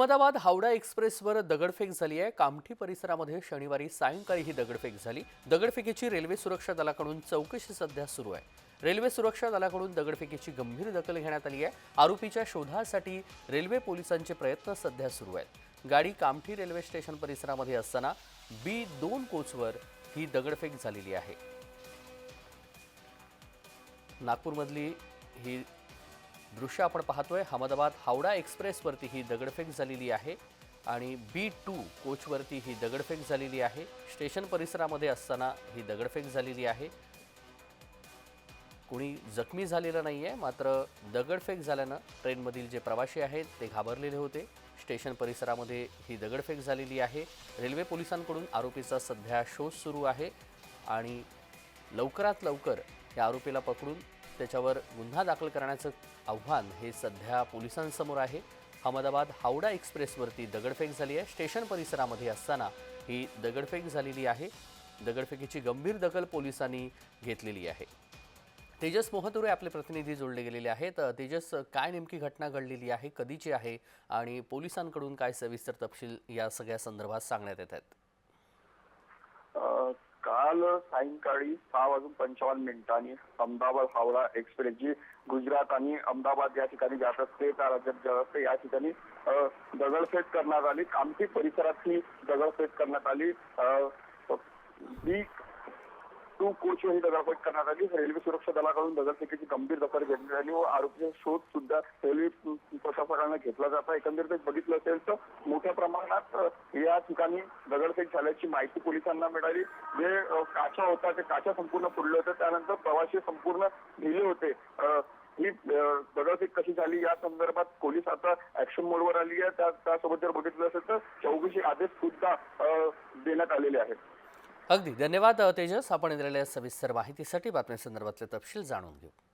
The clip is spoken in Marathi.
अहमदाबाद हावडा एक्सप्रेसवर दगडफेक झाली आहे. कामठी परिसरामध्ये शनिवारी सायंकाळी ही दगडफेक झाली. दगडफेकीची रेल्वे सुरक्षा दलाकडून चौकशी सध्या सुरू आहे. रेल्वे सुरक्षा दलाकडून दगडफेकीची गंभीर दखल घेण्यात आली आहे. आरोपीच्या शोधासाठी रेल्वे पोलिसांचे प्रयत्न सध्या सुरू आहेत. गाडी कामठी रेल्वे स्टेशन परिसरामध्ये असताना बी दोन कोचवर ही दगडफेक झालेली आहे. नागपूरमधली ही दृश्य आपण पाहतोय अहमदाबाद हावडा एक्सप्रेसवरती ही दगडफेक झालेली आहे आणि बी टू कोचवरती ही दगडफेक झालेली आहे. स्टेशन परिसरामध्ये असताना ही दगडफेक झालेली आहे. कुणी जखमी झालेलं नाही आहे मात्र दगडफेक झाल्यानं ट्रेनमधील जे प्रवासी आहेत ते घाबरलेले होते. स्टेशन परिसरामध्ये ही दगडफेक झालेली आहे. रेल्वे पोलिसांकडून आरोपीचा सध्या शोध सुरू आहे आणि लवकरात लवकर या आरोपीला पकडून त्याच्यावर गुन्हा दाखल करण्याचं आव्हान हे सध्या पोलिसांसमोर आहे. अहमदाबाद हावडा एक्सप्रेसवरती दगडफेक झाली आहे. स्टेशन परिसरामध्ये असताना ही दगडफेक झालेली आहे. दगडफेकीची गंभीर दखल पोलिसांनी घेतलेली आहे. तेजस मोहतुरे आपले प्रतिनिधी जोडले गेलेले आहेत. तेजस काय नेमकी घटना घडलेली आहे? कधीची आहे? आणि पोलिसांकडून काय सविस्तर तपशील या सगळ्या संदर्भात सांगण्यात येत आहेत? काल सायंकाळी सहा वाजून पंचावन्न मिनिटांनी अहमदाबाद हावडा एक्सप्रेस जी गुजरात आणि अहमदाबाद या ठिकाणी जात असते त्या राज्यात जात असते. या ठिकाणी दगडफेक करण्यात आली. कामठी परिसरात ही दगडफेक करण्यात आली. बी टू कोच ही दगडफेक करण्यात आली. रेल्वे सुरक्षा दलाकडून दगडफेकीची गंभीर दखल घेतली आली व आरोपीचा शोध सुद्धा रेल्वे प्रशासकांना घेतला जात आहे. एकंदरीत बघितलं असेल तर मोठ्या प्रमाणात या ठिकाणी दगडफेक झाल्याची माहिती पोलिसांना मिळाली. जे काचा होता ते काचा संपूर्ण फुडले होते. त्यानंतर प्रवासी संपूर्ण भिले होते. ही दगडफेक कशी झाली या संदर्भात पोलीस आता ऍक्शन मोडवर आली आहे. त्यासोबत जर बघितलं असेल तर चौकशी आदेश सुद्धा देण्यात आलेले आहेत. अगदी. धन्यवाद तेजस. आपण दिलेल्या सविस्तर माहितीसाठी बातम्यांसंदर्भातले तपशील जाणून घेऊ.